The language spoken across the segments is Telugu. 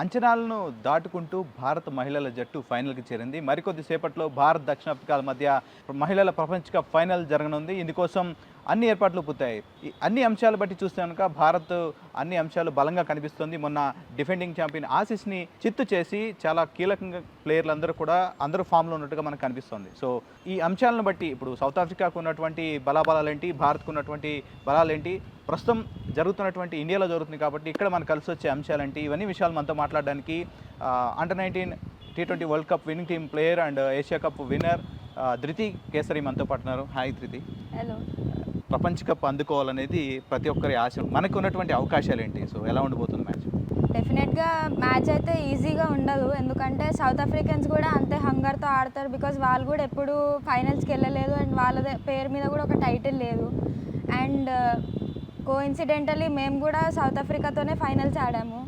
అంచనాలను దాటుకుంటూ భారత మహిళల జట్టు ఫైనల్కి చేరింది. మరికొద్ది సేపట్లో భారత్ దక్షిణాఫ్రికాల మధ్య మహిళల ప్రపంచ కప్ ఫైనల్ జరగనుంది. ఇందుకోసం అన్ని ఏర్పాట్లు పూర్తయ్యాయి. అన్ని అంశాలు బట్టి చూస్తే కనుక భారత్ అన్ని అంశాలు బలంగా కనిపిస్తుంది. మొన్న డిఫెండింగ్ ఛాంపియన్ ఆశిష్ని చిత్తు చేసి చాలా కీలకంగా ప్లేయర్లందరూ కూడా అందరూ ఫామ్లో ఉన్నట్టుగా మనకు కనిపిస్తుంది. సో ఈ అంశాలను బట్టి ఇప్పుడు సౌత్ ఆఫ్రికాకు ఉన్నటువంటి బలాబలాలేంటి భారత్కు ఉన్నటువంటి బలాలేంటి ప్రస్తుతం జరుగుతున్నటువంటి ఇండియాలో జరుగుతుంది కాబట్టి ఇక్కడ మనకు కలిసి వచ్చే అంశాలేంటి ఇవన్నీ విషయాలు మనతో మాట్లాడడానికి under nineteen T twenty world cup winning team player and Asia cup winner Dhruti Kesari మనతో పాటున్నారు హాయ్ ధృతి. హలో ప్రపంచ కప్ అందుకోవాలనేది ప్రతి ఒక్కరి ఆశ మనకు ఉన్నటువంటి అవకాశాలు ఏంటి సో ఎలా ఉండబోతుంది మ్యాచ్? డెఫినెట్గా మ్యాచ్ అయితే ఈజీగా ఉండదు. ఎందుకంటే సౌత్ ఆఫ్రికన్స్ కూడా అంతే హంగర్తో ఆడతారు. బికాజ్ వాళ్ళు కూడా ఎప్పుడు ఫైనల్స్కి వెళ్ళలేదు. అండ్ వాళ్ళ పేరు మీద కూడా ఒక టైటిల్ లేదు. అండ్ uh, కో ఇన్సిడెంటలీ మేము కూడా సౌత్ ఆఫ్రికాతోనే ఫైనల్స్ ఆడాము.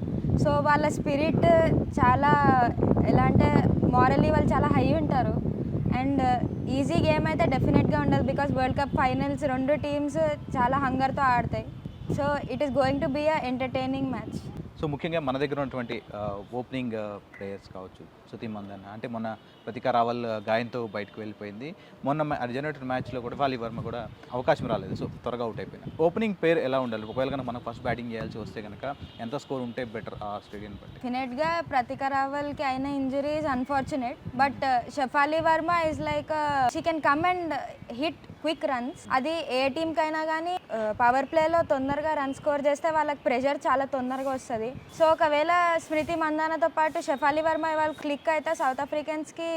సో వాళ్ళ స్పిరిట్ చాలా ఎలా అంటే మారల్లీ వాళ్ళు చాలా హై ఉంటారు. అండ్ uh, ఈజీ గేమ్ అయితే డెఫినెట్ డెఫినెట్గా ఉండదు బికాస్ వరల్డ్ కప్ ఫైనల్స్ రెండు టీమ్స్ చాలా హంగర్తో ఆడతాయి. So it is going to be a entertaining match so ముఖ్యంగా మన దగ్గర ఉన్నటువంటి ఓపెనింగ్ ప్లేయర్స్ కావచ్చు శృతి మందన్న. అంటే మొన్న ప్రతికా రావల్ గాయంతో బయటకు వెళ్ళిపోయింది. మొన్న జనరేటర్ మ్యాచ్లో కూడా వాలి వర్మ కూడా అవకాశం రాలేదు. సో త్వరగా అవుట్ అయిపోయింది ఓపెనింగ్ పేరు ఎలా ఉండాలి? ఒకవేళ కనుక మనం ఫస్ట్ బ్యాటింగ్ చేయాల్సి వస్తే కనుక ఎంత స్కోర్ ఉంటే బెటర్ ఆ స్టేడియం బట్టి? డెఫినెట్గా ప్రతిక రావల్కి అయిన injuries unfortunate but Shafali Varma is like she can come and hit quick runs. అది ఏ టీంకి అయినా కానీ పవర్ ప్లేలో తొందరగా రన్ స్కోర్ చేస్తే వాళ్ళకి ప్రెషర్ చాలా తొందరగా వస్తుంది. సో ఒకవేళ స్మృతి మందానతో పాటు షఫాలి వర్మ వాళ్ళు క్లిక్ అయితే సౌత్ ఆఫ్రికన్స్కి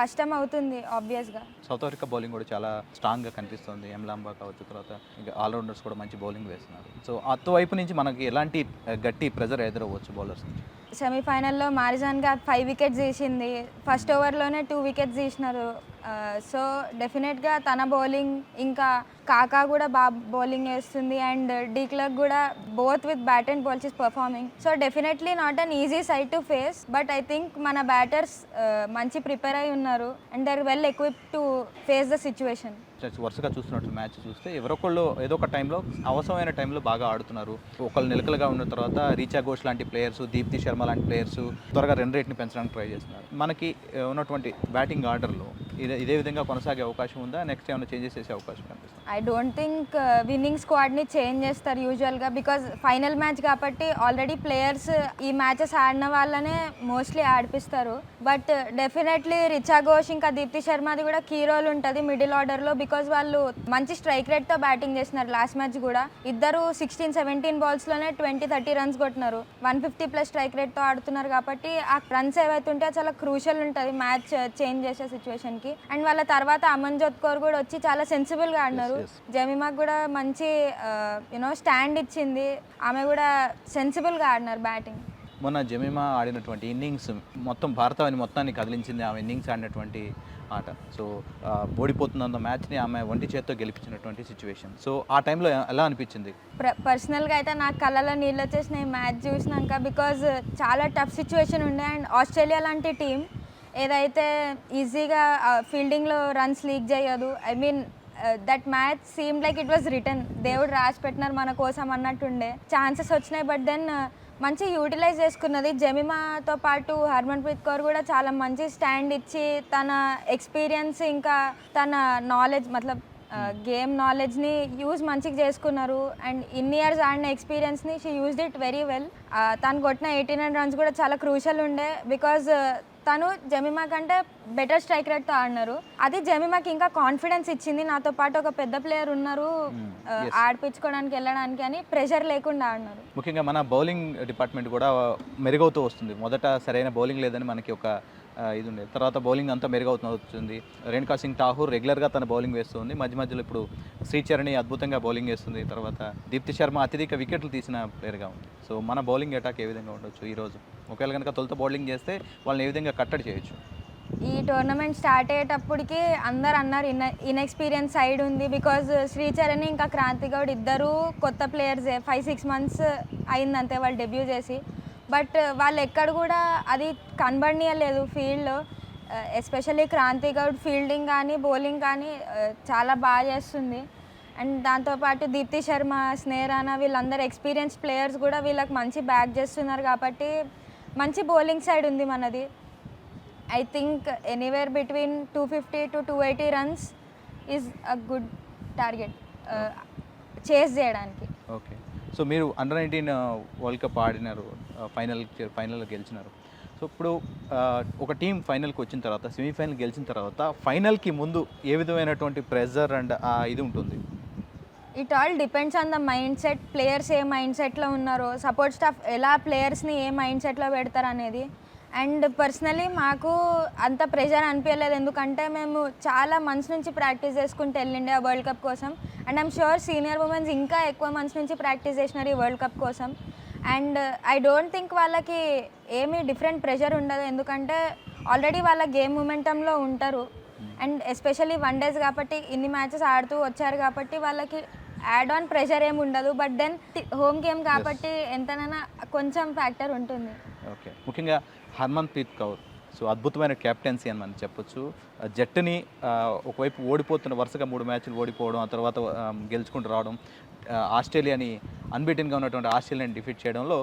కష్టం అవుతుంది ఆబ్వియస్గా సౌత్ ఆఫ్రికా బౌలింగ్ కూడా చాలా స్ట్రాంగ్గా కనిపిస్తుంది. ఎంలాంబా కావచ్చు తర్వాత ఇంకా ఆల్రౌండర్స్ కూడా మంచి బౌలింగ్ వేస్తున్నారు. సో అటువైపు నుంచి మనకి ఎలాంటి గట్టి ప్రెజర్ ఎదురవ్వచ్చు బౌలర్స్ నుంచి? సెమీఫైనల్లో మారిజాన్గా ఫైవ్ వికెట్స్ తీసింది. ఫస్ట్ ఓవర్లోనే టూ వికెట్స్ తీసినారు. Uh, సో డెఫినెట్గా తన బౌలింగ్ ఇంకా కాకా కూడా బాగా బౌలింగ్ వేస్తుంది అండ్ డీక్లర్క్ కూడా both with bat and balls is performing so definitely not an easy side to face but I think మన బ్యాటర్స్ uh, మంచి ప్రిపేర్ అయి ఉన్నారు and they're well equip to face the situation వరుసగా చూస్తున్నట్టు మ్యాచ్ చూస్తే ఎవరొకళ్ళు ఏదో ఒక టైంలో అవసరమైన టైంలో బాగా ఆడుతున్నారు. ఒకళ్ళు నిలకలుగా ఉన్న తర్వాత రీచా ఘోష్ లాంటి ప్లేయర్స్ దీప్తి శర్మ లాంటి ప్లేయర్స్ త్వరగా రన్ రేట్ని పెంచడానికి ట్రై చేస్తున్నారు. మనకి uh, ఉన్నటువంటి బ్యాటింగ్ ఆర్డర్లో ఇదే ఇదే విధంగా కొనసాగే అవకాశం ఉందా? నెక్స్ట్ ఏమైనా చేంజెస్ చేసే అవకాశం కనిపిస్తుంది? ఐ డోంట్ థింక్ విన్నింగ్ స్క్వాడ్ని చేంజ్ చేస్తారు యూజువల్గా బికాజ్ ఫైనల్ మ్యాచ్ కాబట్టి ఆల్రెడీ ప్లేయర్స్ uh, ఈ మ్యాచెస్ ఆడిన వాళ్ళనే మోస్ట్లీ ఆడిపిస్తారు. బట్ డెఫినెట్లీ రిచా ఘోష్ ఇంకా దీప్తి శర్మది కూడా కీ రోల్ ఉంటుంది మిడిల్ ఆర్డర్లో బికాజ్ వాళ్ళు మంచి స్ట్రైక్ రేట్తో బ్యాటింగ్ చేస్తున్నారు లాస్ట్ మ్యాచ్ కూడా. ఇద్దరు సిక్స్టీన్ సెవెంటీన్ బాల్స్లోనే ట్వంటీ థర్టీ రన్స్ కొట్టినారు. వన్ ఫిఫ్టీ ప్లస్ స్ట్రైక్ రేట్తో ఆడుతున్నారు కాబట్టి ఆ రన్స్ ఏవైతే ఉంటే చాలా క్రూషల్ ఉంటుంది మ్యాచ్ చేంజ్ చేసే సిచ్యువేషన్కి అండ్ వాళ్ళ తర్వాత అమన్ జోత్ కౌర్ కూడా వచ్చి చాలా సెన్సిబుల్గా ఆడినారు. జమీమాకు కూడా మంచి యూనో స్టాండ్ ఇచ్చింది. ఆమె కూడా సెన్సిబుల్గా ఆడినారు బ్యాటింగ్ మొన్న జమీమా ఆడినటువంటి ఇన్నింగ్స్ మొత్తం భారతాన్ని మొత్తాన్ని కదిలించింది ఆమె ఇన్నింగ్స్ ఆడినటువంటి ఆట. సో ఆ, ఓడిపోతున్న మ్యాచ్ని ఆమె ఒంటి చేత్తో గెలిపించినటువంటి సిచ్యువేషన్ సో ఆ టైంలో ఎలా అనిపించింది? ప్ర పర్సనల్గా అయితే నాకు కళ్ళలో నీళ్ళు వచ్చేసినాయి. మ్యాచ్ చూసినాక బికాజ్ చాలా టఫ్ సిచ్యువేషన్ ఉండే. అండ్ ఆస్ట్రేలియా లాంటి టీం ఏదైతే ఈజీగా ఫీల్డింగ్లో రన్స్ లీక్ చేయదు. I mean that match seem like it was return దేవుడు రాసి పెట్టినారు మన కోసం అన్నట్టుండే. ఛాన్సెస్ వచ్చినాయి బట్ దెన్ uh, మంచి యూటిలైజ్ చేసుకున్నది. జమిమాతో పాటు హర్మన్ ప్రీత్ కౌర్ కూడా చాలా మంచి స్టాండ్ ఇచ్చి తన ఎక్స్పీరియన్స్ ఇంకా తన నాలెడ్జ్ మతలబ్ గేమ్ నాలెడ్జ్ని యూజ్ మంచిగా చేసుకున్నారు. అండ్ ఇన్ని ఇయర్స్ ఆడిన ఎక్స్పీరియన్స్ని she used it very well తను కొట్టిన ఎయిటీన్ హండ్రెడ్ రన్స్ కూడా చాలా క్రూషల్ ఉండే బికాజ్ తను జమిమా కంటే బెటర్ స్ట్రైక్ రేట్తో ఆడినారు. అది జమిమాకి ఇంకా కాన్ఫిడెన్స్ ఇచ్చింది. నాతో పాటు ఒక పెద్ద ప్లేయర్ ఉన్నారు ఆ, ఆడిపించుకోవడానికి వెళ్ళడానికి అని ప్రెషర్ లేకుండా ఆడినారు. ముఖ్యంగా మన బౌలింగ్ డిపార్ట్మెంట్ కూడా మెరుగవుతూ వస్తుంది. మొదట సరైన బౌలింగ్ లేదని మనకి ఒక ఇది ఉండే తర్వాత బౌలింగ్ అంతా మెరుగవుతూ వచ్చింది. రేణుకా సింగ్ ఠాహూర్ రెగ్యులర్గా తన బౌలింగ్ వేస్తుంది. మధ్య మధ్యలో ఇప్పుడు శ్రీచరణి అద్భుతంగా బౌలింగ్ వేస్తుంది. తర్వాత దీప్తి శర్మ అత్యధిక వికెట్లు తీసిన ప్లేయర్గా ఉంది. సో మన బౌలింగ్ అటాక్ ఏ విధంగా ఉండొచ్చు ఈరోజు ఒకవేళ కనుక తొలుత బౌలింగ్ చేస్తే వాళ్ళని ఏ విధంగా కట్టడి చేయొచ్చు? ఈ టోర్నమెంట్ స్టార్ట్ అయ్యేటప్పటికి అందరు అన్నారు ఇన్ ఇన్ఎక్స్పీరియన్స్ సైడ్ ఉంది. బికాజ్ శ్రీచరణి ఇంకా క్రాంతి గౌడ్ ఇద్దరు కొత్త ప్లేయర్సే. ఫైవ్ సిక్స్ మంత్స్ అయిందంతే వాళ్ళు డెబ్యూ చేసి. బట్ వాళ్ళు ఎక్కడ కూడా అది కనబడనీయలేదు ఫీల్డ్లో. ఎస్పెషల్లీ క్రాంతి గౌడ్ ఫీల్డింగ్ కానీ బౌలింగ్ కానీ ఆ, చాలా బాగా చేస్తుంది. అండ్ దాంతోపాటు దీప్తి శర్మ స్నేహ రాణా వీళ్ళందరూ ఎక్స్పీరియన్స్ ప్లేయర్స్ కూడా వీళ్ళకి మంచి బ్యాక్ చేస్తున్నారు కాబట్టి మంచి బౌలింగ్ సైడ్ ఉంది మనది. I think anywhere between two fifty to two eighty runs is a good target chase చేయడానికి. ఓకే సో మీరు అండర్ నైన్టీన్ వరల్డ్ కప్ ఆడినారు uh, ఫైనల్ ఫైనల్ గెలిచినారు. సో ఇప్పుడు uh, ఒక టీం ఫైనల్కి వచ్చిన తర్వాత సెమీఫైనల్ గెలిచిన తర్వాత ఫైనల్కి ముందు ఏ విధమైనటువంటి ప్రెజర్ అండ్ uh, ఇది ఉంటుంది? It all depends on the mindset players A mind సెట్లో ఉన్నారో సపోర్ట్ స్టాఫ్ ఎలా ప్లేయర్స్ని ఏ మైండ్ సెట్లో పెడతారు అనేది అండ్ పర్సనలీ మాకు అంత ప్రెషర్ అనిపించలేదు. ఎందుకంటే మేము చాలా మంత్స్ నుంచి ప్రాక్టీస్ చేసుకుంటూ వెళ్ళిండే ఆ వరల్డ్ కప్ కోసం. And I'm sure senior women's ఇంకా ఎక్కువ మంత్స్ నుంచి ప్రాక్టీస్ చేసినారు ఈ వరల్డ్ కప్ కోసం. అండ్ ఐ డోంట్ థింక్ వాళ్ళకి ఏమీ డిఫరెంట్ ప్రెషర్ ఉండదు. ఎందుకంటే ఆల్రెడీ వాళ్ళ గేమ్ మూమెంటంలో ఉంటారు. అండ్ ఎస్పెషల్లీ వన్ డేస్ కాబట్టి ఇన్ని మ్యాచెస్ ఆడుతూ వచ్చారు కాబట్టి వాళ్ళకి యాడ్ ఆన్ ప్రెషర్ ఏమి ఉండదు. బట్ దెన్ హోమ్ గేమ్ కాబట్టి ఎంతనైనా కొంచెం ఫ్యాక్టర్ ఉంటుంది. ఓకే. ముఖ్యంగా హర్మన్ ప్రీత్ కౌర్. సో అద్భుతమైన క్యాప్టెన్సీ అని మనం చెప్పొచ్చు. జట్టుని ఒకవైపు ఓడిపోతున్న వరుసగా మూడు మ్యాచ్లు ఓడిపోవడం ఆ తర్వాత గెలుచుకుంటూ రావడం ఆస్ట్రేలియాని అన్బీటెన్గా ఉన్నటువంటి ఆస్ట్రేలియాని డిఫీట్ చేయడంలో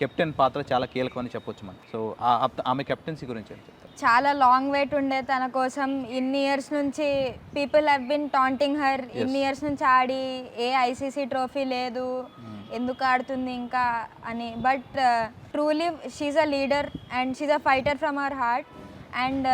కెప్టెన్ పాత్ర చాలా కీలకమని చెప్పొచ్చు మనం. సో ఆమె కెప్టెన్సీ గురించి ఏం చెప్తారు? చాలా లాంగ్ వెయిట్ ఉండే తన కోసం ఇన్ని ఇయర్స్ నుంచి people have been taunting her ఇన్ని ఇయర్స్ నుంచి ఆడి ఏ ఐసీసీ ట్రోఫీ లేదు. ఎందుకు ఆడుతుంది ఇంకా అని. Uh, but truly she's a leader and she's a fighter from our heart and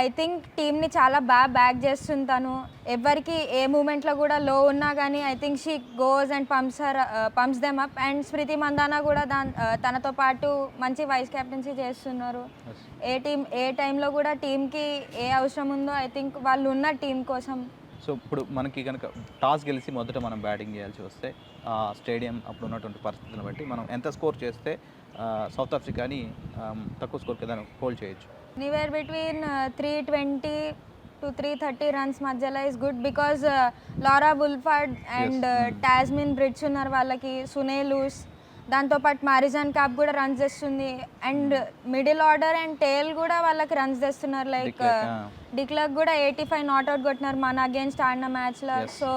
I think టీమ్ని చాలా బాగా బ్యాక్ చేస్తుంది తను. ఎవరికి ఏ మూమెంట్లో కూడా లో ఉన్నా కానీ I think she goes and pumps her pumps them up and Smriti Mandhana కూడా దాని తనతో పాటు మంచి వైస్ కెప్టెన్సీ చేస్తున్నారు. ఏ టీం ఏ టైంలో కూడా టీంకి ఏ అవసరం ఉందో ఐ థింక్ వాళ్ళు ఉన్న టీం కోసం సో ఇప్పుడు మనకి కనుక టాస్ గెలిచి మొదట మనం బ్యాటింగ్ చేయాల్సి వస్తే ఆ స్టేడియం అప్పుడు ఉన్నటువంటి పరిస్థితులను బట్టి మనం ఎంత స్కోర్ చేస్తే సౌత్ ఆఫ్రికాని తక్కువ స్కోర్ కదా హోల్డ్ చేయొచ్చు anywhere between three twenty to three thirty runs మధ్యలో ఇస్ గుడ్ బికాజ్ లారా బుల్ఫార్డ్ అండ్. టాస్మిన్ బ్రిడ్జ్ ఉన్నారు వాళ్ళకి సునే లూస్ దాంతోపాటు మారిజాన్ క్యాప్ కూడా రన్స్ తెస్తుంది and middle order and tail కూడా వాళ్ళకి రన్స్ తెస్తున్నారు లైక్. డిక్లర్క్ కూడా ఎయిటీ ఫైవ్ నాట్అవుట్ కొట్టినారు మన అగేన్స్ట్ ఆడిన మ్యాచ్లో. సో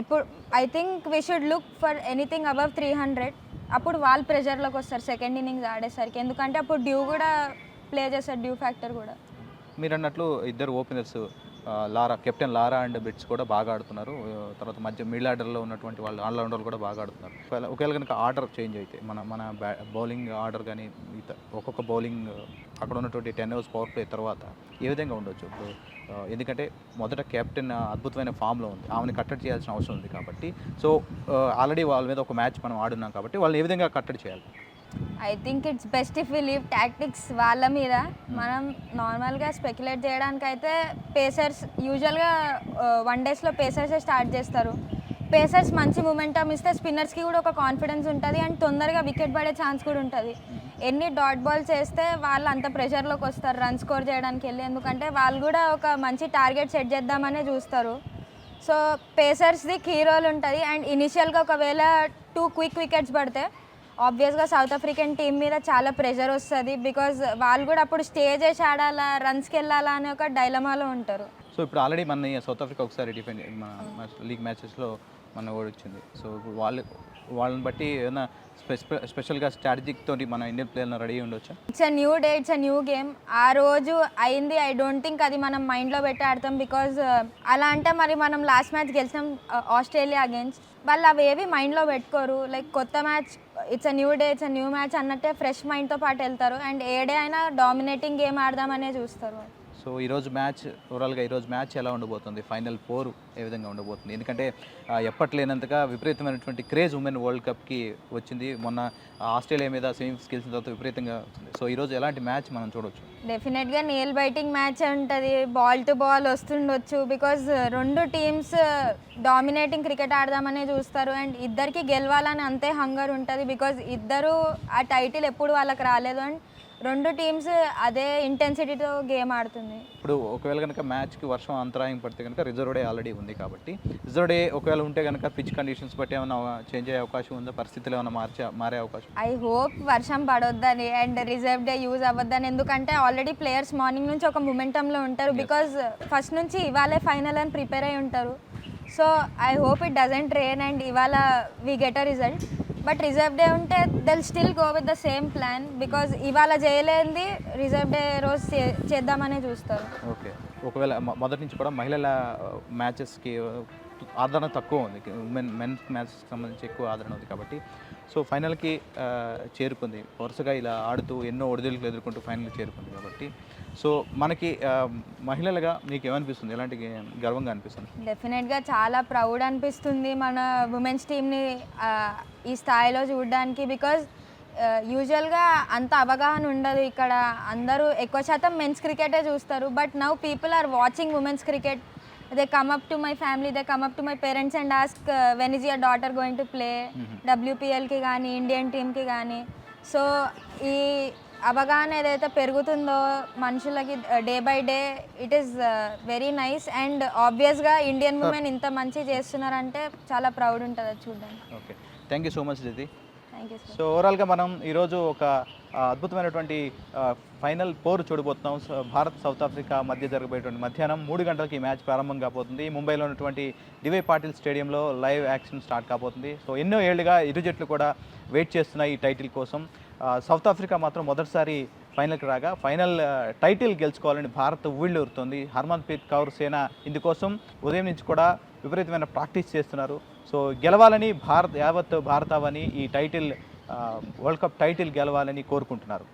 ఎప్పుడు I think we should look for anything above three hundred అప్పుడు వాళ్ళు ప్రెషర్లోకి వస్తారు. సెకండ్ ఇన్నింగ్స్ ఆడేసరికి. ఎందుకంటే అప్పుడు డ్యూ కూడా ప్లే చేస్తారు డ్యూ ఫ్యాక్టర్ కూడా. మీరు అన్నట్లు ఇద్దరు openers Laura captain Laura and Brits కూడా బాగా ఆడుతున్నారు. తర్వాత మధ్య మిడిల్ ఆర్డర్లో ఉన్నటువంటి వాళ్ళు ఆల్రౌండర్లు కూడా బాగా ఆడుతున్నారు. ఒకవేళ కనుక ఆర్డర్ చేంజ్ అయితే మన మన బ్యా బౌలింగ్ ఆర్డర్ కానీ ఒక్కొక్క బౌలింగ్ అక్కడ ఉన్నటువంటి టెన్ అవర్స్ పవర్ ప్లే తర్వాత ఏ విధంగా ఉండొచ్చు? ఇప్పుడు ఎందుకంటే మొదట కెప్టెన్ అద్భుతమైన ఫామ్లో ఉంది. ఆమెను కట్టడి చేయాల్సిన అవసరం ఉంది కాబట్టి. సో ఆల్రెడీ వాళ్ళ మీద ఒక మ్యాచ్ మనం ఆడున్నాం కాబట్టి వాళ్ళని ఏ విధంగా కట్టడి చేయాలి? I think it's best if you leave tactics వాళ్ళ మీద. మనం నార్మల్గా స్పెక్యులేట్ చేయడానికి అయితే పేసర్స్ యూజువల్గా వన్ డేస్లో పేసర్సే స్టార్ట్ చేస్తారు. పేసర్స్ మంచి మూమెంటం ఇస్తే స్పిన్నర్స్కి కూడా ఒక కాన్ఫిడెన్స్ ఉంటుంది అండ్ తొందరగా వికెట్ పడే ఛాన్స్ కూడా ఉంటుంది. ఎన్ని డాట్ బాల్స్ వేస్తే వాళ్ళు అంత ప్రెషర్లోకి వస్తారు రన్ స్కోర్ చేయడానికి వెళ్ళి. ఎందుకంటే వాళ్ళు కూడా ఒక మంచి టార్గెట్ సెట్ చేద్దామనే చూస్తారు. సో పేసర్స్ది కీ రోల్ ఉంటుంది. అండ్ ఇనిషియల్గా ఒకవేళ టూ క్విక్ వికెట్స్ పడితే ఆబ్వియస్గా సౌత్ ఆఫ్రికన్ టీం మీద చాలా ప్రెషర్ వస్తుంది బికాజ్ వాళ్ళు కూడా అప్పుడు స్టే చేసి ఆడాలా రన్స్కి వెళ్ళాలా అనే ఒక డైలమాలో ఉంటారు. సో ఇప్పుడు ఆల్రెడీ మన సౌత్ ఆఫ్రికా ఒకసారి డిఫెండ్ మన లీగ్ మ్యాచెస్లో మన ఓడిచ్చింది సో ఇప్పుడు వాళ్ళు వాళ్ళని బట్టి ఏదైనా స్పెషల్ స్పెషల్గా స్ట్రాటజిక్ తోటి మన ఇండియన్ ప్లేయర్లను రెడీ ఉండొచ్చా? It's a new day it's a new game ఆ రోజు అయింది ఐ డోంట్ థింక్ అది మనం మైండ్లో పెట్టి ఆడతాం బికాజ్ అలా అంటే మరి మనం లాస్ట్ మ్యాచ్ గెలిచినాం ఆస్ట్రేలియా అగేన్స్ట్ వాళ్ళు అవి ఏవి మైండ్లో పెట్టుకోరు. లైక్ కొత్త match it's a new day it's a new match అన్నట్టే ఫ్రెష్ మైండ్తో పాటు వెళ్తారు. అండ్ ఏ డే అయినా డామినేటింగ్ గేమ్ ఆడదామనే చూస్తారు సో ఈరోజు మ్యాచ్ ఓవరాల్గా ఈరోజు మ్యాచ్ ఎలా ఉండబోతుంది? ఫైనల్ ఫోర్ ఏ విధంగా ఉండబోతుంది? ఎందుకంటే ఎప్పట్లేనంతగా విపరీతమైనటువంటి క్రేజ్ ఉమెన్ వరల్డ్ కప్కి వచ్చింది. మొన్న ఆస్ట్రేలియా మీద సెమీస్ గెలిచిన తర్వాత విపరీతంగా వచ్చింది. సో ఈరోజు ఎలాంటి మ్యాచ్ మనం చూడవచ్చు డెఫినెట్గా నేల్ బైటింగ్ మ్యాచ్ ఉంటుంది. బాల్ టు బాల్ వస్తుండొచ్చు. బికాజ్ uh, రెండు టీమ్స్ డామినేటింగ్ క్రికెట్ ఆడదామనే చూస్తారు. అండ్ ఇద్దరికి గెలవాలని అంతే హంగర్ ఉంటుంది. బికాజ్ ఇద్దరు ఆ టైటిల్ ఎప్పుడు వాళ్ళకి రాలేదు. అండ్ రెండు టీమ్స్ అదే ఇంటెన్సిటీతో గేమ్ ఆడుతుంది. ఇప్పుడు ఒకవేళ కనుక మ్యాచ్కి వర్షం అంతరాయం పడితే కనుక రిజర్వ్ డే ఆల్రెడీ ఉంది కాబట్టి రిజర్వ్ డే ఒకవేళ ఉంటే కనుక పిచ్ కండిషన్స్ బట్టి ఏమైనా చేంజ్ అయ్యే అవకాశం ఉందా? పరిస్థితులు ఏమైనా మార్చే మారే అవకాశం ఐ హోప్ వర్షం పడొద్దని అండ్ రిజర్వ్ డే యూజ్ అవ్వద్దని. ఎందుకంటే ఆల్రెడీ ప్లేయర్స్ మార్నింగ్ నుంచి ఒక మొమెంటంలో ఉంటారు బికాజ్ ఫస్ట్ నుంచి ఇవాళే ఫైనల్ అని ప్రిపేర్ అయి ఉంటారు. So I hope it doesn't rain and ఇవాళ we get a result but reserve day ఉంటే they'll still go with the same plan because ఇవాళ చేయలేనిది రిజర్వ్ డే రోజు చే- చేద్దామనే చూస్తారు. ఓకే. ఒకవేళ మొదటి నుంచి కూడా మహిళల మ్యాచెస్కి ఆదరణ తక్కువ ఉంది. ఉమెన్ మెన్ మ్యాచెస్కి సంబంధించి ఎక్కువ ఆదరణ ఉంది కాబట్టి. సో ఫైనల్కి చేరుకుంది. వరుసగా ఇలా ఆడుతూ ఎన్నో ఒడిదుడుకులు ఎదుర్కొంటూ ఫైనల్కి చేరుకుంది కాబట్టి. సో మనకి మహిళలుగా మీకు ఏమనిపిస్తుంది ఎలాంటి గర్వంగా అనిపిస్తుంది? డెఫినెట్గా చాలా ప్రౌడ్ అనిపిస్తుంది మన ఉమెన్స్ టీమ్ని ఈ స్థాయిలో చూడడానికి బికాజ్ యూజువల్గా అంత అవగాహన ఉండదు ఇక్కడ. అందరూ ఎక్కువ శాతం మెన్స్ క్రికెటే చూస్తారు. But now people are watching women's cricket. They come up to my family they come up to my parents and ask when is your daughter going to play డబ్ల్యూపీఎల్కి కానీ ఇండియన్ టీమ్కి కానీ సో ఈ అవగాహన ఏదైతే పెరుగుతుందో మనుషులకి day by day it is very nice and ఆబ్వియస్గా ఇండియన్ ఉమెన్ ఇంత మంచి చేస్తున్నారంటే చాలా ప్రౌడ్ ఉంటుంది చూడడానికి. Okay thank you so much sir so ఓవరాల్గా మనం ఈరోజు ఒక ఆ, అద్భుతమైనటువంటి ఫైనల్ పోరు చూడబోతున్నాం. సో భారత్ సౌత్ ఆఫ్రికా మధ్య జరగబోయేటువంటి మధ్యాహ్నం మూడు గంటలకి ఈ మ్యాచ్ ప్రారంభం కాబోతుంది. ముంబైలో ఉన్నటువంటి డివై పాటిల్ స్టేడియంలో లైవ్ యాక్షన్ స్టార్ట్ కాబోతుంది. సో ఎన్నో ఏళ్ళుగా ఇరు జట్లు కూడా వెయిట్ చేస్తున్నాయి ఈ టైటిల్ కోసం. సౌత్ ఆఫ్రికా మాత్రం మొదటిసారి ఫైనల్కి రాగా ఫైనల్ టైటిల్ గెలుచుకోవాలని భారత్ ఊళ్ళూరుతోంది హర్మన్ప్రీత్ కౌర్ సేన ఇందుకోసం ఉదయం నుంచి కూడా విపరీతమైన ప్రాక్టీస్ చేస్తున్నారు. సో గెలవాలని భారత్ యావత్ భారతావని ఈ టైటిల్ వరల్డ్ కప్ టైటిల్ గెలవాలని కోరుకుంటున్నారు.